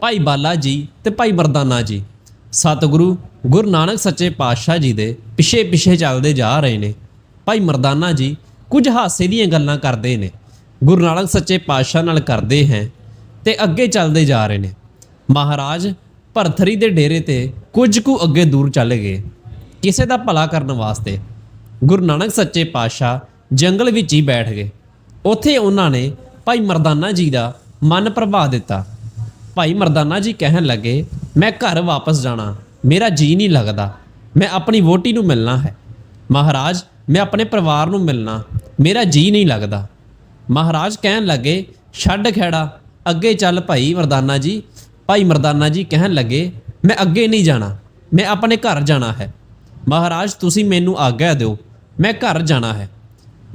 ਭਾਈ ਬਾਲਾ ਜੀ ਤੇ ਭਾਈ ਮਰਦਾਨਾ ਜੀ। ਸਤਿਗੁਰੂ ਗੁਰੂ ਨਾਨਕ ਸੱਚੇ ਪਾਤਸ਼ਾਹ ਜੀ ਦੇ ਪਿੱਛੇ ਪਿੱਛੇ ਚੱਲਦੇ ਜਾ ਰਹੇ ਨੇ। ਭਾਈ ਮਰਦਾਨਾ ਜੀ ਕੁਝ ਹਾਸੇ ਦੀਆਂ ਗੱਲਾਂ ਕਰਦੇ ਨੇ। ਗੁਰੂ ਨਾਨਕ ਸੱਚੇ ਪਾਤਸ਼ਾਹ ਨਾਲ ਕਰਦੇ ਹੈ ਤੇ ਅੱਗੇ ਚੱਲਦੇ ਜਾ ਰਹੇ ਨੇ। ਮਹਾਰਾਜ ਭਰਥਰੀ ਦੇ ਡੇਰੇ ਤੇ ਕੁਝ ਕੁ ਅੱਗੇ ਦੂਰ ਚੱਲ ਗਏ। ਕਿਸੇ ਦਾ ਭਲਾ ਕਰਨ ਵਾਸਤੇ ਗੁਰੂ ਨਾਨਕ ਸੱਚੇ ਪਾਤਸ਼ਾਹ ਜੰਗਲ ਵਿੱਚ ਹੀ ਬੈਠ ਗਏ। ਉੱਥੇ ਉਹਨਾਂ ਨੇ ਭਾਈ ਮਰਦਾਨਾ ਜੀ ਦਾ ਮਨ ਪ੍ਰਭਾ ਦਿੱਤਾ। ਭਾਈ ਮਰਦਾਨਾ ਜੀ ਕਹਿਣ ਲੱਗੇ, ਮੈਂ ਘਰ ਵਾਪਸ ਜਾਣਾ, ਮੇਰਾ ਜੀ ਨਹੀਂ ਲੱਗਦਾ, ਮੈਂ ਆਪਣੀ ਵੋਟੀ ਨੂੰ ਮਿਲਣਾ ਹੈ। ਮਹਾਰਾਜ, ਮੈਂ ਆਪਣੇ ਪਰਿਵਾਰ ਨੂੰ ਮਿਲਣਾ, ਮੇਰਾ ਜੀ ਨਹੀਂ ਲੱਗਦਾ। ਮਹਾਰਾਜ ਕਹਿਣ ਲੱਗੇ, ਛੱਡ ਖੇੜਾ ਅੱਗੇ ਚੱਲ ਭਾਈ ਮਰਦਾਨਾ ਜੀ। ਭਾਈ ਮਰਦਾਨਾ ਜੀ ਕਹਿਣ ਲੱਗੇ, ਮੈਂ ਅੱਗੇ ਨਹੀਂ ਜਾਣਾ, ਮੈਂ ਆਪਣੇ ਘਰ ਜਾਣਾ ਹੈ। ਮਹਾਰਾਜ, ਤੁਸੀਂ ਮੈਨੂੰ ਆਗਿਆ ਦਿਓ, ਮੈਂ ਘਰ ਜਾਣਾ ਹੈ।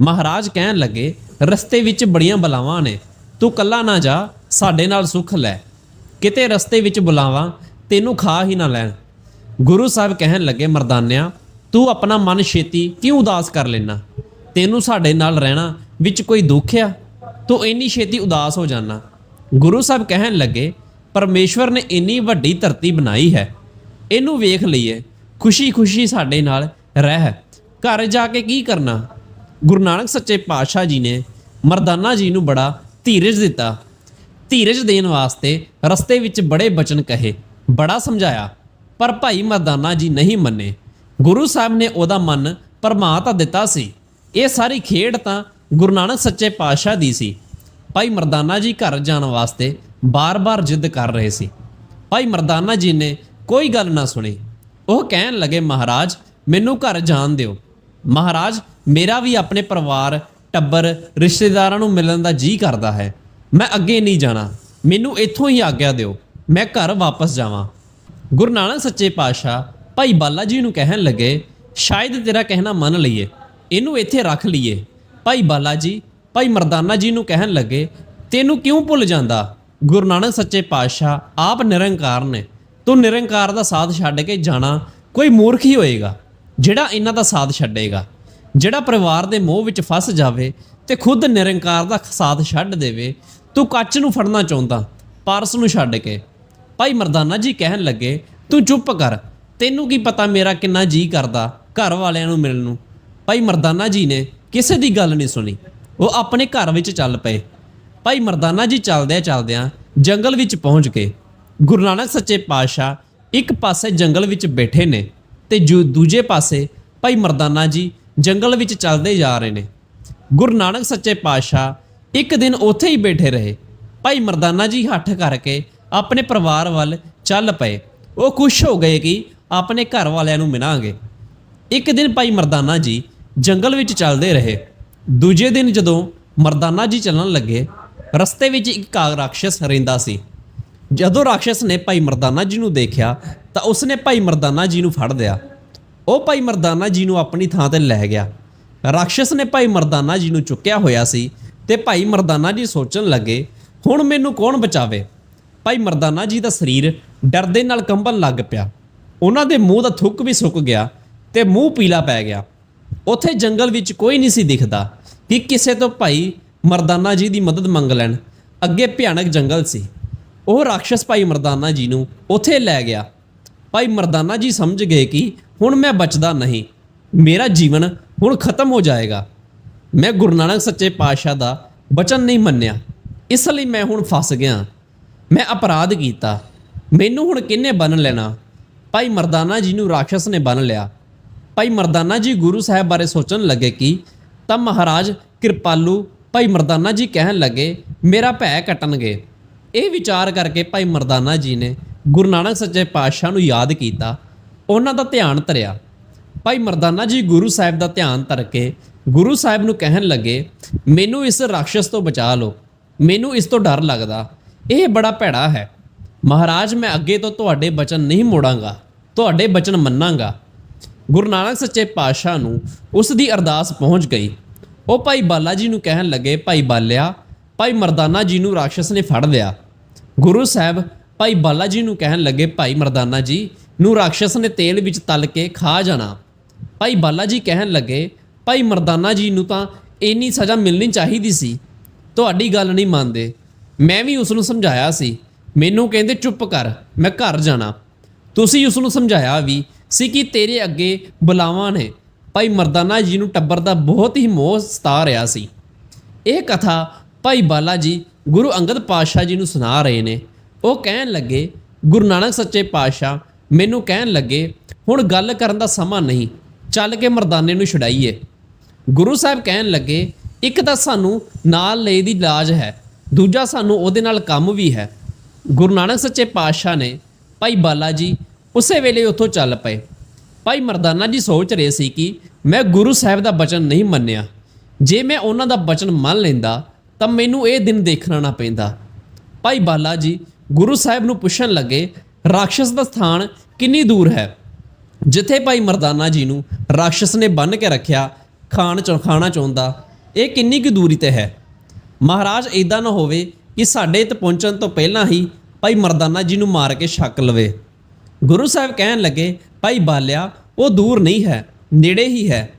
ਮਹਾਰਾਜ ਕਹਿਣ ਲੱਗੇ, ਰਸਤੇ ਵਿੱਚ ਬੜੀਆਂ ਬਲਾਵਾਂ ਨੇ, ਤੂੰ ਕੱਲਾ ਨਾ ਜਾ, ਸਾਡੇ ਨਾਲ ਸੁੱਖ ਲੈ। ਕਿਤੇ ਰਸਤੇ ਵਿੱਚ ਬੁਲਾਵਾਂ, ਤੈਨੂੰ ਖਾ ਹੀ ਨਾ ਲੈਣ। ਗੁਰੂ ਸਾਹਿਬ ਕਹਿਣ ਲੱਗੇ, ਮਰਦਾਨਿਆਂ, ਤੂੰ ਆਪਣਾ ਮਨ ਛੇਤੀ ਕਿਉਂ ਉਦਾਸ ਕਰ ਲੈਣਾ ਤੈਨੂੰ ਸਾਡੇ ਨਾਲ ਰਹਿਣਾ ਵਿੱਚ ਕੋਈ ਦੁੱਖ ਆ? ਤੂੰ ਇੰਨੀ ਛੇਤੀ ਉਦਾਸ ਹੋ ਜਾਣਾ। ਗੁਰੂ ਸਾਹਿਬ ਕਹਿਣ ਲੱਗੇ, ਪਰਮੇਸ਼ਵਰ ਨੇ ਇੰਨੀ ਵੱਡੀ ਧਰਤੀ ਬਣਾਈ ਹੈ। ਇਹਨੂੰ ਵੇਖ ਲਈਏ, ਖੁਸ਼ੀ-ਖੁਸ਼ੀ ਸਾਡੇ ਨਾਲ ਰਹਿ। ਘਰ ਜਾ ਕੇ ਕੀ ਕਰਨਾ? ਗੁਰੂ ਨਾਨਕ ਸੱਚੇ ਪਾਤਸ਼ਾਹ ਜੀ ਨੇ ਮਰਦਾਨਾ ਜੀ ਨੂੰ ਬੜਾ ਧੀਰਜ ਦਿੱਤਾ। ਧੀਰਜ ਦੇਣ ਵਾਸਤੇ ਰਸਤੇ ਵਿੱਚ ਬੜੇ ਬਚਨ ਕਹੇ, ਬੜਾ ਸਮਝਾਇਆ, ਪਰ ਭਾਈ ਮਰਦਾਨਾ ਜੀ ਨਹੀਂ ਮੰਨੇ। ਗੁਰੂ ਸਾਹਿਬ ਨੇ ਉਹਦਾ ਮਨ ਪਰਮਾ ਤਾਂ ਦਿੱਤਾ ਸੀ। ਇਹ ਸਾਰੀ ਖੇਡ ਤਾਂ ਗੁਰੂ ਨਾਨਕ ਸੱਚੇ ਪਾਤਸ਼ਾਹ ਦੀ ਸੀ। ਭਾਈ ਮਰਦਾਨਾ ਜੀ ਘਰ ਜਾਣ ਵਾਸਤੇ ਬਾਰ-ਬਾਰ ਜਿੱਦ ਕਰ ਰਹੇ ਸੀ। ਭਾਈ ਮਰਦਾਨਾ ਜੀ ਨੇ ਕੋਈ ਗੱਲ ਨਾ ਸੁਣੀ। ਉਹ ਕਹਿਣ ਲੱਗੇ, ਮਹਾਰਾਜ, ਮੈਨੂੰ ਘਰ ਜਾਣ ਦਿਓ। ਮਹਾਰਾਜ, ਮੇਰਾ ਵੀ ਆਪਣੇ ਪਰਿਵਾਰ, ਟੱਬਰ, ਰਿਸ਼ਤੇਦਾਰਾਂ ਨੂੰ ਮਿਲਣ ਦਾ ਜੀ ਕਰਦਾ ਹੈ। ਮੈਂ ਅੱਗੇ ਨਹੀਂ ਜਾਣਾ। ਮੈਨੂੰ ਇੱਥੋਂ ਹੀ ਆਗਿਆ ਦਿਓ। ਮੈਂ ਘਰ ਵਾਪਸ ਜਾਵਾਂ। ਗੁਰੂ ਨਾਨਕ ਸੱਚੇ ਪਾਤਸ਼ਾਹ ਭਾਈ ਬਾਲਾ ਜੀ ਨੂੰ ਕਹਿਣ ਲੱਗੇ, ਸ਼ਾਇਦ ਤੇਰਾ ਕਹਿਣਾ ਮੰਨ ਲਈਏ। ਇਹਨੂੰ ਇੱਥੇ ਰੱਖ ਲਈਏ। ਭਾਈ ਬਾਲਾ ਜੀ, ਭਾਈ ਮਰਦਾਨਾ ਜੀ ਨੂੰ ਕਹਿਣ ਲੱਗੇ, ਤੈਨੂੰ ਕਿਉਂ ਭੁੱਲ ਜਾਂਦਾ? ਗੁਰੂ ਨਾਨਕ ਸੱਚੇ ਪਾਤਸ਼ਾਹ ਆਪ ਨਿਰੰਕਾਰ ਨੇ। ਤੂੰ ਨਿਰੰਕਾਰ ਦਾ ਸਾਥ ਛੱਡ ਕੇ ਜਾਣਾ, ਕੋਈ ਮੂਰਖ ਹੀ ਹੋਏਗਾ, ਜਿਹੜਾ ਇਹਨਾਂ ਦਾ ਸਾਥ ਛੱਡੇਗਾ। ਜਿਹੜਾ ਪਰਿਵਾਰ ਦੇ ਮੋਹ ਵਿੱਚ ਫਸ ਜਾਵੇ ਤੇ ਖੁਦ ਨਿਰੰਕਾਰ ਦਾ ਸਾਥ ਛੱਡ ਦੇਵੇ ਤੂੰ ਕੱਚ ਨੂੰ ਫੜਨਾ ਚਾਹੁੰਦਾ, ਪਾਰਸ ਨੂੰ ਛੱਡ ਕੇ। ਭਾਈ ਮਰਦਾਨਾ ਜੀ ਕਹਿਣ ਲੱਗੇ, ਤੂੰ ਚੁੱਪ ਕਰ, ਤੈਨੂੰ ਕੀ ਪਤਾ ਮੇਰਾ ਕਿੰਨਾ ਜੀ ਕਰਦਾ ਘਰ ਵਾਲਿਆਂ ਨੂੰ ਮਿਲਣ ਨੂੰ? ਭਾਈ ਮਰਦਾਨਾ ਜੀ ਨੇ ਕਿਸੇ ਦੀ ਗੱਲ ਨਹੀਂ ਸੁਣੀ। ਉਹ ਆਪਣੇ ਘਰ ਵਿੱਚ ਚੱਲ ਪਏ। ਭਾਈ ਮਰਦਾਨਾ ਜੀ ਚੱਲਦਿਆਂ ਚੱਲਦਿਆਂ ਜੰਗਲ ਵਿੱਚ ਪਹੁੰਚ ਗਏ। ਗੁਰੂ ਨਾਨਕ ਸੱਚੇ ਪਾਤਸ਼ਾਹ ਇੱਕ ਪਾਸੇ ਜੰਗਲ ਵਿੱਚ ਬੈਠੇ ਨੇ ਤੇ ਜੂ- ਦੂਜੇ ਪਾਸੇ ਭਾਈ ਮਰਦਾਨਾ ਜੀ ਜੰਗਲ ਵਿੱਚ ਚੱਲਦੇ ਜਾ ਰਹੇ ਨੇ। ਗੁਰੂ ਨਾਨਕ ਸੱਚੇ ਪਾਤਸ਼ਾਹ ਇੱਕ ਦਿਨ ਉੱਥੇ ਹੀ ਬੈਠੇ ਰਹੇ। ਭਾਈ ਮਰਦਾਨਾ ਜੀ ਹੱਠ ਕਰਕੇ ਆਪਣੇ ਪਰਿਵਾਰ ਵੱਲ ਚੱਲ ਪਏ। ਉਹ ਖੁਸ਼ ਹੋ ਗਏ ਕਿ ਆਪਣੇ ਘਰ ਵਾਲਿਆਂ ਨੂੰ ਮਿਲਾਂਗੇ। ਇੱਕ ਦਿਨ ਭਾਈ ਮਰਦਾਨਾ ਜੀ ਜੰਗਲ ਵਿੱਚ ਚੱਲਦੇ ਰਹੇ। ਦੂਜੇ ਦਿਨ ਜਦੋਂ ਮਰਦਾਨਾ ਜੀ ਚੱਲਣ ਲੱਗੇ, ਰਸਤੇ ਵਿੱਚ ਇੱਕ ਕਾਗ ਰਾਖਸ਼ ਰਹਿੰਦਾ ਸੀ। ਜਦੋਂ ਰਾਖਸ਼ ਨੇ ਭਾਈ ਮਰਦਾਨਾ ਜੀ ਨੂੰ ਦੇਖਿਆ, ਤਾਂ ਉਸਨੇ ਭਾਈ ਮਰਦਾਨਾ ਜੀ ਨੂੰ ਫੜ ਲਿਆ। ਉਹ ਭਾਈ ਮਰਦਾਨਾ ਜੀ ਨੂੰ ਆਪਣੀ ਥਾਂ ਤੇ ਲੈ ਗਿਆ। ਰਾਖਸ਼ ਨੇ ਭਾਈ ਮਰਦਾਨਾ ਜੀ ਨੂੰ ਚੁੱਕਿਆ ਹੋਇਆ ਸੀ। ਤੇ ਭਾਈ ਮਰਦਾਨਾ ਜੀ ਸੋਚਣ ਲੱਗੇ, ਹੁਣ ਮੈਨੂੰ ਕੌਣ ਬਚਾਵੇ? ਭਾਈ ਮਰਦਾਨਾ ਜੀ ਦਾ ਸਰੀਰ ਡਰ ਦੇ ਨਾਲ ਕੰਬਣ ਲੱਗ ਪਿਆ। ਉਹਨਾਂ ਦੇ ਮੂੰਹ ਦਾ ਥੁੱਕ ਵੀ ਸੁੱਕ ਗਿਆ ਤੇ ਮੂੰਹ ਪੀਲਾ ਪੈ ਗਿਆ। ਉੱਥੇ ਜੰਗਲ ਵਿੱਚ ਕੋਈ ਨਹੀਂ ਸੀ ਦਿਖਦਾ ਕਿ ਕਿਸੇ ਤੋਂ ਭਾਈ ਮਰਦਾਨਾ ਜੀ ਦੀ ਮਦਦ ਮੰਗ ਲੈਣ। ਅੱਗੇ ਭਿਆਨਕ ਜੰਗਲ ਸੀ। ਉਹ ਰਾਖਸ਼ ਭਾਈ ਮਰਦਾਨਾ ਜੀ ਨੂੰ ਉੱਥੇ ਲੈ ਗਿਆ। ਭਾਈ ਮਰਦਾਨਾ ਜੀ ਸਮਝ ਗਏ ਕਿ ਹੁਣ ਮੈਂ ਬਚਦਾ ਨਹੀਂ। ਮੇਰਾ ਜੀਵਨ ਹੁਣ ਖਤਮ ਹੋ ਜਾਏਗਾ। ਮੈਂ ਗੁਰੂ ਨਾਨਕ ਸੱਚੇ ਪਾਤਸ਼ਾਹ ਦਾ ਬਚਨ ਨਹੀਂ ਮੰਨਿਆ। ਇਸ ਲਈ ਮੈਂ ਹੁਣ ਫਸ ਗਿਆ। ਮੈਂ ਅਪਰਾਧ ਕੀਤਾ। ਮੈਨੂੰ ਹੁਣ ਕਿੰਨੇ ਬੰਨ ਲੈਣਾ? ਭਾਈ ਮਰਦਾਨਾ ਜੀ ਨੂੰ ਰਾਖਸ਼ ਨੇ ਬੰਨ ਲਿਆ। ਭਾਈ ਮਰਦਾਨਾ ਜੀ ਗੁਰੂ ਸਾਹਿਬ ਬਾਰੇ ਸੋਚਣ ਲੱਗੇ ਕਿ? ਤਾਂ ਮਹਾਰਾਜ ਕਿਰਪਾਲੂ ਭਾਈ ਮਰਦਾਨਾ ਜੀ ਕਹਿਣ ਲੱਗੇ, ਮੇਰਾ ਭੈ ਕੱਟਣਗੇ। ਇਹ ਵਿਚਾਰ ਕਰਕੇ ਭਾਈ ਮਰਦਾਨਾ ਜੀ ਨੇ ਗੁਰੂ ਨਾਨਕ ਸੱਚੇ ਪਾਤਸ਼ਾਹ ਨੂੰ ਯਾਦ ਕੀਤਾ। ਉਹਨਾਂ ਦਾ ਧਿਆਨ ਧਰਿਆ। ਭਾਈ ਮਰਦਾਨਾ ਜੀ ਗੁਰੂ ਸਾਹਿਬ ਦਾ ਧਿਆਨ ਧਰ ਕੇ ਗੁਰੂ ਸਾਹਿਬ ਨੂੰ ਕਹਿਣ ਲੱਗੇ, ਮੈਨੂੰ ਇਸ ਰਾਖਸ਼ ਤੋਂ ਬਚਾ ਲਓ। ਮੈਨੂੰ ਇਸ ਤੋਂ ਡਰ ਲੱਗਦਾ। ਇਹ ਬੜਾ ਭੈੜਾ ਹੈ। ਮਹਾਰਾਜ, ਮੈਂ ਅੱਗੇ ਤੋਂ ਤੁਹਾਡੇ ਬਚਨ ਨਹੀਂ ਮੋੜਾਂਗਾ। ਤੁਹਾਡੇ ਬਚਨ ਮੰਨਾਂਗਾ। ਗੁਰੂ ਨਾਨਕ ਸੱਚੇ ਪਾਤਸ਼ਾਹ ਨੂੰ ਉਸ ਦੀ ਅਰਦਾਸ ਪਹੁੰਚ ਗਈ। ਉਹ ਭਾਈ ਬਾਲਾ ਜੀ ਨੂੰ ਕਹਿਣ ਲੱਗੇ, ਭਾਈ ਬਾਲਿਆ, ਭਾਈ ਮਰਦਾਨਾ ਜੀ ਨੂੰ ਰਾਖਸ਼ ਨੇ ਫੜ ਲਿਆ। ਗੁਰੂ ਸਾਹਿਬ ਭਾਈ ਬਾਲਾ ਜੀ ਨੂੰ ਕਹਿਣ ਲੱਗੇ, ਭਾਈ ਮਰਦਾਨਾ ਜੀ ਨੂੰ ਰਾਖਸ਼ ਨੇ ਤੇਲ ਵਿੱਚ ਤਲ ਕੇ ਖਾ ਜਾਣਾ। ਭਾਈ ਬਾਲਾ ਜੀ ਕਹਿਣ ਲੱਗੇ ਭਾਈ ਮਰਦਾਨਾ ਜੀ ਨੂੰ ਤਾਂ ਇੰਨੀ ਸਜ਼ਾ ਮਿਲਣੀ ਚਾਹੀਦੀ ਸੀ। ਤੁਹਾਡੀ ਗੱਲ ਨਹੀਂ ਮੰਨਦੇ। ਮੈਂ ਵੀ ਉਸ ਨੂੰ ਸਮਝਾਇਆ ਸੀ। ਮੈਨੂੰ ਕਹਿੰਦੇ, ਚੁੱਪ ਕਰ, ਮੈਂ ਘਰ ਜਾਣਾ। ਤੁਸੀਂ ਉਸ ਨੂੰ ਸਮਝਾਇਆ ਵੀ ਸੀ ਕਿ ਤੇਰੇ ਅੱਗੇ ਬੁਲਾਵਾਂ ਨੇ। ਭਾਈ ਮਰਦਾਨਾ ਜੀ ਨੂੰ ਟੱਬਰ ਦਾ ਬਹੁਤ ਹੀ ਮੋਹ ਸਤਾ ਰਿਹਾ ਸੀ। ਇਹ ਕਥਾ ਭਾਈ ਬਾਲਾ ਜੀ ਗੁਰੂ ਅੰਗਦ ਪਾਤਸ਼ਾਹ ਜੀ ਨੂੰ ਸੁਣਾ ਰਹੇ ਨੇ। ਉਹ ਕਹਿਣ ਲੱਗੇ, ਗੁਰੂ ਨਾਨਕ ਸੱਚੇ ਪਾਤਸ਼ਾਹ, ਮੈਨੂੰ ਕਹਿਣ ਲੱਗੇ, ਹੁਣ ਗੱਲ ਕਰਨ ਦਾ ਸਮਾਂ ਨਹੀਂ। ਚੱਲ ਕੇ ਮਰਦਾਨੇ ਨੂੰ ਛੁਡਾਈਏ। ਗੁਰੂ ਸਾਹਿਬ ਕਹਿਣ ਲੱਗੇ, ਇੱਕ ਤਾਂ ਸਾਨੂੰ ਨਾਲ ਲਈ ਦੀ ਲਾਜ ਹੈ, ਦੂਜਾ ਸਾਨੂੰ ਉਹਦੇ ਨਾਲ ਕੰਮ ਵੀ ਹੈ। ਗੁਰੂ ਨਾਨਕ ਸੱਚੇ ਪਾਤਸ਼ਾਹ ਨੇ, ਭਾਈ ਬਾਲਾ ਜੀ ਉਸੇ ਵੇਲੇ ਉੱਥੋਂ ਚੱਲ ਪਏ। ਭਾਈ ਮਰਦਾਨਾ ਜੀ ਸੋਚ ਰਹੇ ਸੀ ਕਿ ਮੈਂ ਗੁਰੂ ਸਾਹਿਬ ਦਾ ਬਚਨ ਨਹੀਂ ਮੰਨਿਆ। ਜੇ ਮੈਂ ਉਹਨਾਂ ਦਾ ਬਚਨ ਮੰਨ ਲੈਂਦਾ, ਤਾਂ ਮੈਨੂੰ ਇਹ ਦਿਨ ਦੇਖਣਾ ਨਾ ਪੈਂਦਾ। ਭਾਈ ਬਾਲਾ ਜੀ ਗੁਰੂ ਸਾਹਿਬ ਨੂੰ ਪੁੱਛਣ ਲੱਗੇ ਰਾਖਸ਼ ਦਾ ਸਥਾਨ ਕਿੰਨੀ ਦੂਰ ਹੈ? ਜਿੱਥੇ ਭਾਈ ਮਰਦਾਨਾ ਜੀ ਨੂੰ ਰਾਖਸ਼ ਨੇ ਬੰਨ ਕੇ ਰੱਖਿਆ ਖਾਣ ਚ, ਖਾਣਾ ਚਾਹੁੰਦਾ, ਇਹ ਕਿੰਨੀ ਕੁ ਦੂਰੀ ਤੇ ਹੈ? ਮਹਾਰਾਜ ਇਦਾਂ ਨਾ ਹੋਵੇ ਕਿ ਸਾਡੇ ਤੇ ਪਹੁੰਚਣ ਤੋਂ ਪਹਿਲਾਂ ਹੀ ਭਾਈ ਮਰਦਾਨਾ ਜੀ ਨੂੰ ਮਾਰ ਕੇ ਛੱਕ ਲਵੇ। ਗੁਰੂ ਸਾਹਿਬ ਕਹਿਣ ਲੱਗੇ, ਭਾਈ ਬਾਲਿਆ, ਉਹ ਦੂਰ ਨਹੀਂ ਹੈ, ਨੇੜੇ ਹੀ ਹੈ।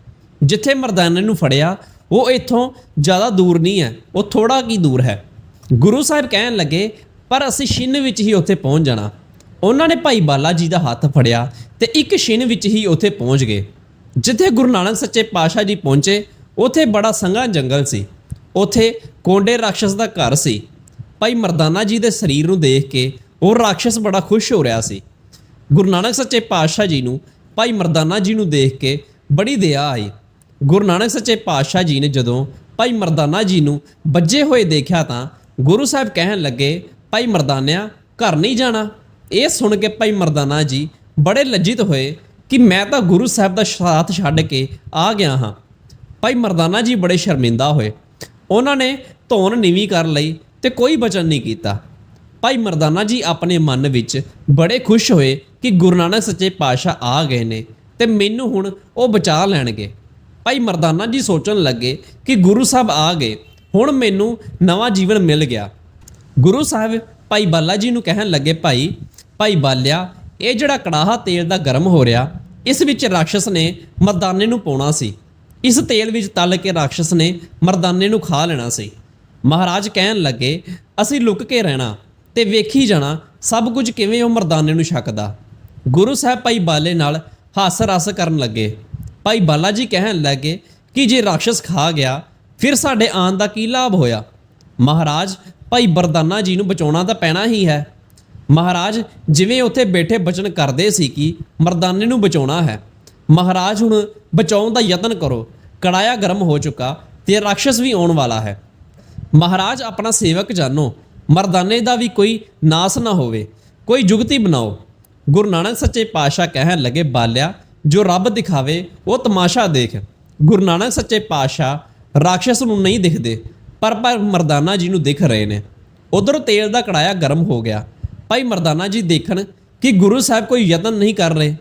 ਜਿੱਥੇ ਮਰਦਾਨੇ ਨੂੰ ਫੜਿਆ, ਉਹ ਇੱਥੋਂ ਜ਼ਿਆਦਾ ਦੂਰ ਨਹੀਂ ਹੈ, ਉਹ ਥੋੜਾ ਕੀ ਦੂਰ ਹੈ। ਗੁਰੂ ਸਾਹਿਬ ਕਹਿਣ ਲੱਗੇ, ਪਰ ਅਸੀਂ ਛਿੰਨ ਵਿੱਚ ਹੀ ਉੱਥੇ ਪਹੁੰਚ ਜਾਣਾ। ਉਹਨਾਂ ਨੇ ਭਾਈ ਬਾਲਾ ਜੀ ਦਾ ਹੱਥ ਫੜਿਆ ਤੇ ਇੱਕ ਛਿੰਨ ਵਿੱਚ ਹੀ ਉੱਥੇ ਪਹੁੰਚ ਗਏ। ਜਿੱਥੇ ਗੁਰੂ ਨਾਨਕ ਸੱਚੇ ਪਾਤਸ਼ਾਹ ਜੀ ਪਹੁੰਚੇ, ਉੱਥੇ ਬੜਾ ਸੰਘਾ ਜੰਗਲ ਸੀ। ਉੱਥੇ ਕੋਂਡੇ ਰਾਖਸ਼ ਦਾ ਘਰ ਸੀ। ਭਾਈ ਮਰਦਾਨਾ ਜੀ ਦੇ ਸਰੀਰ ਨੂੰ ਦੇਖ ਕੇ ਉਹ ਰਾਖਸ਼ ਬੜਾ ਖੁਸ਼ ਹੋ ਰਿਹਾ ਸੀ। ਗੁਰੂ ਨਾਨਕ ਸੱਚੇ ਪਾਤਸ਼ਾਹ ਜੀ ਨੂੰ, ਭਾਈ ਮਰਦਾਨਾ ਜੀ ਨੂੰ ਦੇਖ ਕੇ ਬੜੀ ਦਇਆ ਆਈ। ਗੁਰੂ ਨਾਨਕ ਸੱਚੇ ਪਾਤਸ਼ਾਹ ਜੀ ਨੇ ਜਦੋਂ ਭਾਈ ਮਰਦਾਨਾ ਜੀ ਨੂੰ ਵੱਜੇ ਹੋਏ ਦੇਖਿਆ ਤਾਂ ਗੁਰੂ ਸਾਹਿਬ ਕਹਿਣ ਲੱਗੇ, ਭਾਈ ਮਰਦਾਨਿਆ, ਘਰ ਨਹੀਂ ਜਾਣਾ? ਇਹ ਸੁਣ ਕੇ ਭਾਈ ਮਰਦਾਨਾ ਜੀ ਬੜੇ ਲੱਜਿਤ ਹੋਏ। ਕਿ ਮੈਂ ਤਾਂ ਗੁਰੂ ਸਾਹਿਬ ਦਾ ਸਾਥ ਛੱਡ ਕੇ ਆ ਗਿਆ ਹਾਂ। ਭਾਈ ਮਰਦਾਨਾ ਜੀ ਬੜੇ ਸ਼ਰਮਿੰਦਾ ਹੋਏ। ਉਹਨਾਂ ਨੇ ਧੌਣ ਨੀਵੀਂ ਕਰ ਲਈ ਤੇ ਕੋਈ ਬਚਨ ਨਹੀਂ ਕੀਤਾ। ਭਾਈ ਮਰਦਾਨਾ ਜੀ ਆਪਣੇ ਮਨ ਵਿੱਚ ਬੜੇ ਖੁਸ਼ ਹੋਏ ਕਿ ਗੁਰੂ ਨਾਨਕ ਸੱਚੇ ਪਾਤਸ਼ਾਹ ਆ ਗਏ ਨੇ ਤੇ ਮੈਨੂੰ ਹੁਣ ਉਹ ਬਚਾ ਲੈਣਗੇ। ਭਾਈ ਮਰਦਾਨਾ ਜੀ ਸੋਚਣ ਲੱਗੇ ਕਿ ਗੁਰੂ ਸਾਹਿਬ ਆ ਗਏ, ਹੁਣ ਮੈਨੂੰ ਨਵਾਂ ਜੀਵਨ ਮਿਲ ਗਿਆ। ਗੁਰੂ ਸਾਹਿਬ ਭਾਈ ਬਾਲਾ ਜੀ ਨੂੰ ਕਹਿਣ ਲੱਗੇ, ਭਾਈ ਭਾਈ ਬਾਲਿਆ ਇਹ ਜਿਹੜਾ ਕੜਾਹਾ ਤੇਲ ਦਾ ਗਰਮ ਹੋ ਰਿਹਾ, ਇਸ ਵਿੱਚ ਰਾਖਸ਼ ਨੇ ਮਰਦਾਨੇ ਨੂੰ ਪਾਉਣਾ ਸੀ। ਇਸ ਤੇਲ ਵਿੱਚ ਤਲ ਕੇ ਰਾਖਸ਼ ਨੇ ਮਰਦਾਨੇ ਨੂੰ ਖਾ ਲੈਣਾ ਸੀ। ਮਹਾਰਾਜ ਕਹਿਣ ਲੱਗੇ, ਅਸੀਂ ਲੁਕ ਕੇ ਰਹਿਣਾ ਤੇ ਵੇਖੀ ਜਾਣਾ ਸਭ ਕੁਝ ਕਿਵੇਂ ਉਹ ਮਰਦਾਨੇ ਨੂੰ ਛਕਦਾ। ਗੁਰੂ ਸਾਹਿਬ ਭਾਈ ਬਾਲੇ ਨਾਲ ਹੱਸ ਰਸ ਕਰਨ ਲੱਗੇ। ਭਾਈ ਬਾਲਾ ਜੀ ਕਹਿਣ ਲੱਗੇ ਕਿ ਜੇ ਰਾਖਸ਼ ਖਾ ਗਿਆ, ਫਿਰ ਸਾਡੇ ਆਨ ਦਾ ਕੀ ਲਾਭ ਹੋਇਆ? ਮਹਾਰਾਜ, ਭਾਈ ਬਰਦਾਨਾ ਜੀ ਨੂੰ ਬਚਾਉਣਾ ਤਾਂ ਪੈਣਾ ਹੀ ਹੈ। ਮਹਾਰਾਜ, ਜਿਵੇਂ ਉੱਥੇ ਬੈਠੇ ਬਚਨ ਕਰਦੇ ਸੀ ਕਿ ਮਰਦਾਨੇ ਨੂੰ ਬਚਾਉਣਾ ਹੈ, ਮਹਾਰਾਜ ਹੁਣ ਬਚਾਉਣ ਦਾ ਯਤਨ ਕਰੋ, ਕੜਾਇਆ ਗਰਮ ਹੋ ਚੁੱਕਾ ਤੇ ਰਾਖਸ਼ ਵੀ ਆਉਣ ਵਾਲਾ ਹੈ। ਮਹਾਰਾਜ, ਆਪਣਾ ਸੇਵਕ ਜਾਨੋ, ਮਰਦਾਨੇ ਦਾ ਵੀ ਕੋਈ ਨਾਸ ਨਾ ਹੋਵੇ, ਕੋਈ ਜੁਗਤੀ ਬਣਾਓ। ਗੁਰੂ ਨਾਨਕ ਸੱਚੇ ਪਾਤਸ਼ਾਹ ਕਹਿਣ ਲੱਗੇ, ਬਾਲਿਆ, ਜੋ ਰੱਬ ਦਿਖਾਵੇ, ਉਹ ਤਮਾਸ਼ਾ ਦੇਖ। ਗੁਰੂ ਨਾਨਕ ਸੱਚੇ ਪਾਤਸ਼ਾਹ ਰਾਖਸ਼ ਨੂੰ ਨਹੀਂ ਦਿਖਦੇ ਪਰ ਪਰ ਮਰਦਾਨਾ ਜੀ ਨੂੰ ਦਿਖ ਰਹੇ ਨੇ। ਉਧਰ ਤੇਲ ਦਾ ਕੜਾਇਆ ਗਰਮ ਹੋ ਗਿਆ। ਭਾਈ ਮਰਦਾਨਾ ਜੀ ਦੇਖਣ ਕਿ ਗੁਰੂ ਸਾਹਿਬ ਕੋਈ ਯਤਨ ਨਹੀਂ ਕਰ ਰਹੇ।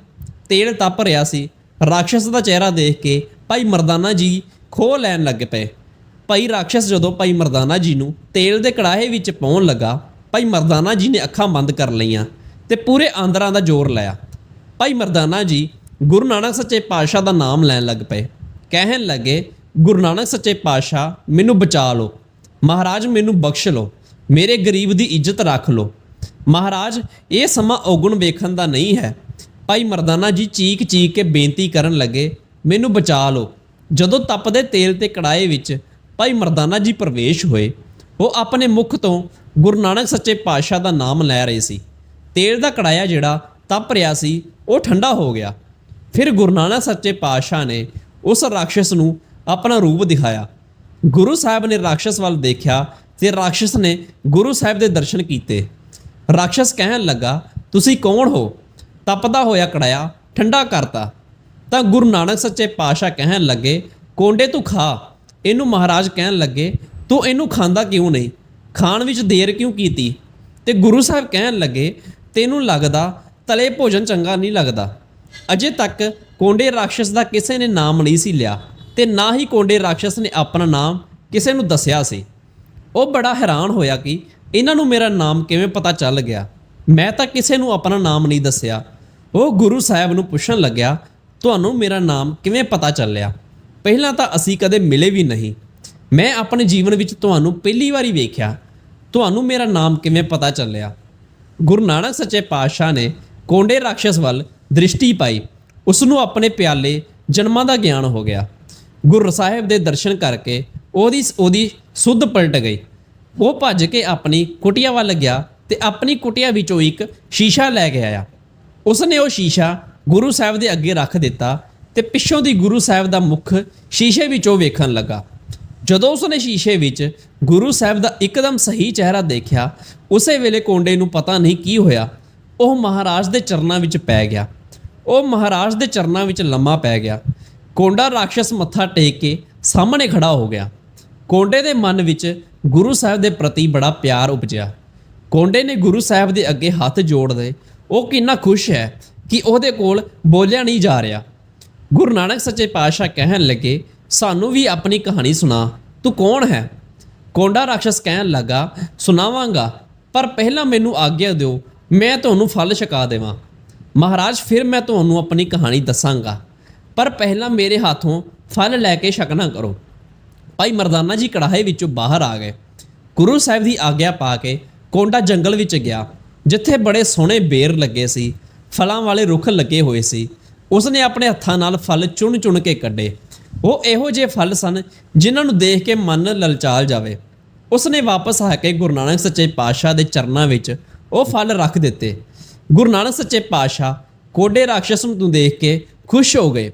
ਤੇਲ ਤਪ ਰਿਹਾ ਸੀ। ਰਾਖਸ਼ ਦਾ ਚਿਹਰਾ ਦੇਖ ਕੇ ਭਾਈ ਮਰਦਾਨਾ ਜੀ ਖੋਹ ਲੈਣ ਲੱਗ ਪਏ। ਭਾਈ ਰਾਖਸ਼ ਜਦੋਂ ਭਾਈ ਮਰਦਾਨਾ ਜੀ ਨੂੰ ਤੇਲ ਦੇ ਕੜਾਹੇ ਵਿੱਚ ਪਾਉਣ ਲੱਗਾ, ਭਾਈ ਮਰਦਾਨਾ ਜੀ ਨੇ ਅੱਖਾਂ ਬੰਦ ਕਰ ਲਈਆਂ ਤੇ ਪੂਰੇ ਆਂਦਰਾਂ ਦਾ ਜ਼ੋਰ ਲਾਇਆ। ਭਾਈ ਮਰਦਾਨਾ ਜੀ ਗੁਰੂ ਨਾਨਕ ਸੱਚੇ ਪਾਤਸ਼ਾਹ ਦਾ ਨਾਮ ਲੈਣ ਲੱਗ ਪਏ। ਕਹਿਣ ਲੱਗੇ, ਗੁਰੂ ਨਾਨਕ ਸੱਚੇ ਪਾਤਸ਼ਾਹ, ਮੈਨੂੰ ਬਚਾ ਲਓ। ਮਹਾਰਾਜ, ਮੈਨੂੰ ਬਖਸ਼ ਲਓ। ਮੇਰੇ ਗਰੀਬ ਦੀ ਇੱਜ਼ਤ ਰੱਖ ਲਓ। ਮਹਾਰਾਜ, ਇਹ ਸਮਾਂ ਔਗਣ ਵੇਖਣ ਦਾ ਨਹੀਂ ਹੈ। ਭਾਈ ਮਰਦਾਨਾ ਜੀ ਚੀਕ ਚੀਕ ਕੇ ਬੇਨਤੀ ਕਰਨ ਲੱਗੇ, ਮੈਨੂੰ ਬਚਾ ਲਓ। ਜਦੋਂ ਤਪਦੇ ਤੇਲ ਤੇ ਕੜਾਏ ਵਿੱਚ ਭਾਈ ਮਰਦਾਨਾ ਜੀ ਪ੍ਰਵੇਸ਼ ਹੋਏ, ਉਹ ਆਪਣੇ ਮੁਖ ਤੋਂ ਗੁਰੂ ਨਾਨਕ ਸੱਚੇ ਪਾਤਸ਼ਾਹ ਦਾ ਨਾਮ ਲੈ ਰਹੇ ਸੀ। ਤੇਲ ਦਾ ਕੜਾਇਆ ਜਿਹੜਾ ਤਪ ਰਿਹਾ ਸੀ, ਉਹ ਠੰਡਾ ਹੋ ਗਿਆ। ਫਿਰ ਗੁਰੂ ਨਾਨਕ ਸੱਚੇ ਪਾਤਸ਼ਾਹ ਨੇ ਉਸ ਰਾਖਸ਼ ਨੂੰ ਆਪਣਾ ਰੂਪ ਦਿਖਾਇਆ। ਗੁਰੂ ਸਾਹਿਬ ਨੇ ਰਾਖਸ਼ ਵੱਲ ਦੇਖਿਆ ਤੇ ਰਾਖਸ਼ ਨੇ ਗੁਰੂ ਸਾਹਿਬ ਦੇ ਦਰਸ਼ਨ ਕੀਤੇ। ਰਾਖਸ਼ ਕਹਿਣ ਲੱਗਾ, ਤੁਸੀਂ ਕੌਣ ਹੋ? ਤਪਦਾ ਹੋਇਆ ਕੜਾਇਆ, ਠੰਡਾ ਕਰਤਾ। ਤਾਂ ਗੁਰੂ ਨਾਨਕ ਸੱਚੇ ਪਾਤਸ਼ਾਹ ਕਹਿਣ ਲੱਗੇ, ਕੋਂਡੇ ਤੂੰ ਖਾ। ਇਹਨੂੰ ਮਹਾਰਾਜ ਕਹਿਣ ਲੱਗੇ, ਤੂੰ ਇਹਨੂੰ ਖਾਂਦਾ ਕਿਉਂ ਨਹੀਂ? ਖਾਣ ਵਿੱਚ ਦੇਰ ਕਿਉਂ ਕੀਤੀ? ਤੇ ਗੁਰੂ ਸਾਹਿਬ ਕਹਿਣ ਲੱਗੇ, ਤੈਨੂੰ ਲੱਗਦਾ ਤਲੇ ਭੋਜਨ ਚੰਗਾ ਨਹੀਂ ਲੱਗਦਾ। ਅਜੇ ਤੱਕ ਕੋਂਡੇ ਰਾਖਸ਼ ਦਾ ਕਿਸੇ ਨੇ ਨਾਮ ਨਹੀਂ ਸੀ ਲਿਆ ਤੇ ਨਾ ਹੀ ਕੋਂਡੇ ਰਾਖਸ਼ ਨੇ ਆਪਣਾ ਨਾਮ ਕਿਸੇ ਨੂੰ ਦੱਸਿਆ ਸੀ। ਉਹ ਬੜਾ ਹੈਰਾਨ ਹੋਇਆ ਕਿ ਇਹਨਾਂ ਨੂੰ ਮੇਰਾ ਨਾਮ ਕਿਵੇਂ ਪਤਾ ਚੱਲ ਗਿਆ? ਮੈਂ ਤਾਂ ਕਿਸੇ ਨੂੰ ਆਪਣਾ ਨਾਮ ਨਹੀਂ ਦੱਸਿਆ। ਉਹ ਗੁਰੂ ਸਾਹਿਬ ਨੂੰ ਪੁੱਛਣ ਲੱਗਿਆ, ਤੁਹਾਨੂੰ ਮੇਰਾ ਨਾਮ ਕਿਵੇਂ ਪਤਾ ਚੱਲਿਆ? ਪਹਿਲਾਂ ਤਾਂ ਅਸੀਂ ਕਦੇ ਮਿਲੇ ਵੀ ਨਹੀਂ। ਮੈਂ ਆਪਣੇ ਜੀਵਨ ਵਿੱਚ ਤੁਹਾਨੂੰ ਪਹਿਲੀ ਵਾਰੀ ਵੇਖਿਆ। ਤੁਹਾਨੂੰ ਮੇਰਾ ਨਾਮ ਕਿਵੇਂ ਪਤਾ ਚੱਲਿਆ? ਗੁਰੂ ਨਾਨਕ ਸੱਚੇ ਪਾਤਸ਼ਾਹ ਨੇ ਕੋਂਡੇ ਰਾਖਸ਼ ਵੱਲ ਦ੍ਰਿਸ਼ਟੀ ਪਾਈ। ਉਸ ਨੂੰ ਆਪਣੇ ਪਿਆਲੇ ਜਨਮਾਂ ਦਾ ਗਿਆਨ ਹੋ ਗਿਆ। ਗੁਰੂ ਸਾਹਿਬ ਦੇ ਦਰਸ਼ਨ ਕਰਕੇ ਉਹਦੀ ਉਹਦੀ ਸੁੱਧ ਪਲਟ ਗਈ। ਉਹ ਭੱਜ ਕੇ ਆਪਣੀ ਕੁਟੀਆ ਵੱਲ ਗਿਆ ਤੇ ਆਪਣੀ ਕੁਟੀਆ ਵਿੱਚੋਂ ਇੱਕ ਸ਼ੀਸ਼ਾ ਲੈ ਕੇ ਆਇਆ। ਉਸਨੇ ਉਹ ਸ਼ੀਸ਼ਾ ਗੁਰੂ ਸਾਹਿਬ ਦੇ ਅੱਗੇ ਰੱਖ ਦਿੱਤਾ ਤੇ ਪਿੱਛੋਂ ਦੀ ਗੁਰੂ ਸਾਹਿਬ ਦਾ ਮੁਖ ਸ਼ੀਸ਼ੇ ਵਿੱਚੋਂ ਵੇਖਣ ਲੱਗਾ। ਜਦੋਂ ਉਸਨੇ ਸ਼ੀਸ਼ੇ ਵਿੱਚ ਗੁਰੂ ਸਾਹਿਬ ਦਾ ਇੱਕਦਮ ਸਹੀ ਚਿਹਰਾ ਦੇਖਿਆ, ਉਸੇ ਵੇਲੇ ਕੋਂਡੇ ਨੂੰ ਪਤਾ ਨਹੀਂ ਕੀ ਹੋਇਆ। ਉਹ ਮਹਾਰਾਜ ਦੇ ਚਰਨਾਂ ਵਿੱਚ ਪੈ ਗਿਆ। ਉਹ ਮਹਾਰਾਜ ਦੇ ਚਰਨਾਂ ਵਿੱਚ ਲੰਮਾ ਪੈ ਗਿਆ। ਕੋਂਡਾ ਰਾਖਸ਼ ਮੱਥਾ ਟੇਕ ਕੇ ਸਾਹਮਣੇ ਖੜਾ ਹੋ ਗਿਆ। ਕੋਂਡੇ ਦੇ ਮਨ ਵਿੱਚ ਗੁਰੂ ਸਾਹਿਬ ਦੇ ਪ੍ਰਤੀ ਬੜਾ ਪਿਆਰ ਉਪਜਿਆ। ਕੋਂਡੇ ਨੇ ਗੁਰੂ ਸਾਹਿਬ ਦੇ ਅੱਗੇ ਹੱਥ ਜੋੜਦੇ, ਉਹ ਕਿੰਨਾ ਖੁਸ਼ ਹੈ ਕਿ ਉਹਦੇ ਕੋਲ ਬੋਲਿਆ ਨਹੀਂ ਜਾ ਰਿਹਾ। ਗੁਰੂ ਨਾਨਕ ਸੱਚੇ ਪਾਤਸ਼ਾਹ ਕਹਿਣ ਲੱਗੇ, ਸਾਨੂੰ ਵੀ ਆਪਣੀ ਕਹਾਣੀ ਸੁਣਾ, ਤੂੰ ਕੌਣ ਹੈ? ਕੋਂਡਾ ਰਾਖਸ਼ ਕਹਿਣ ਲੱਗਾ, ਸੁਣਾਵਾਂਗਾ, ਪਰ ਪਹਿਲਾਂ ਮੈਨੂੰ ਆਗਿਆ ਦਿਓ, ਮੈਂ ਤੁਹਾਨੂੰ ਫਲ ਛਕਾ ਦੇਵਾਂ। ਮਹਾਰਾਜ, ਫਿਰ ਮੈਂ ਤੁਹਾਨੂੰ ਆਪਣੀ ਕਹਾਣੀ ਦੱਸਾਂਗਾ, ਪਰ ਪਹਿਲਾਂ ਮੇਰੇ ਹੱਥੋਂ ਫਲ ਲੈ ਕੇ ਛਕਣਾ ਕਰੋ। ਭਾਈ ਮਰਦਾਨਾ ਜੀ ਕੜਾਹੇ ਵਿੱਚੋਂ ਬਾਹਰ ਆ ਗਏ। ਗੁਰੂ ਸਾਹਿਬ ਦੀ ਆਗਿਆ ਪਾ ਕੇ ਕੋਂਡਾ ਜੰਗਲ ਵਿੱਚ ਗਿਆ, ਜਿੱਥੇ ਬੜੇ ਸੋਹਣੇ ਬੇਰ ਲੱਗੇ ਸੀ, ਫਲਾਂ ਵਾਲੇ ਰੁੱਖ ਲੱਗੇ ਹੋਏ ਸੀ। ਉਸਨੇ ਆਪਣੇ ਹੱਥਾਂ ਨਾਲ ਫਲ ਚੁਣ-ਚੁਣ ਕੇ ਕੱਢੇ। ਉਹ ਇਹੋ ਜਿਹੇ ਫਲ ਸਨ ਜਿਨ੍ਹਾਂ ਨੂੰ ਦੇਖ ਕੇ ਮਨ ਲਲਚਾਲ ਜਾਵੇ। ਉਸਨੇ ਵਾਪਸ ਆ ਕੇ ਗੁਰੂ ਨਾਨਕ ਸੱਚੇ ਪਾਤਸ਼ਾਹ ਦੇ ਚਰਨਾਂ ਵਿੱਚ ਉਹ ਫਲ ਰੱਖ ਦਿੱਤੇ। ਗੁਰੂ ਨਾਨਕ ਸੱਚੇ ਪਾਤਸ਼ਾਹ ਕੋਡੇ ਰਾਖਸ਼ ਨੂੰ ਦੇਖ ਕੇ ਖੁਸ਼ ਹੋ ਗਏ।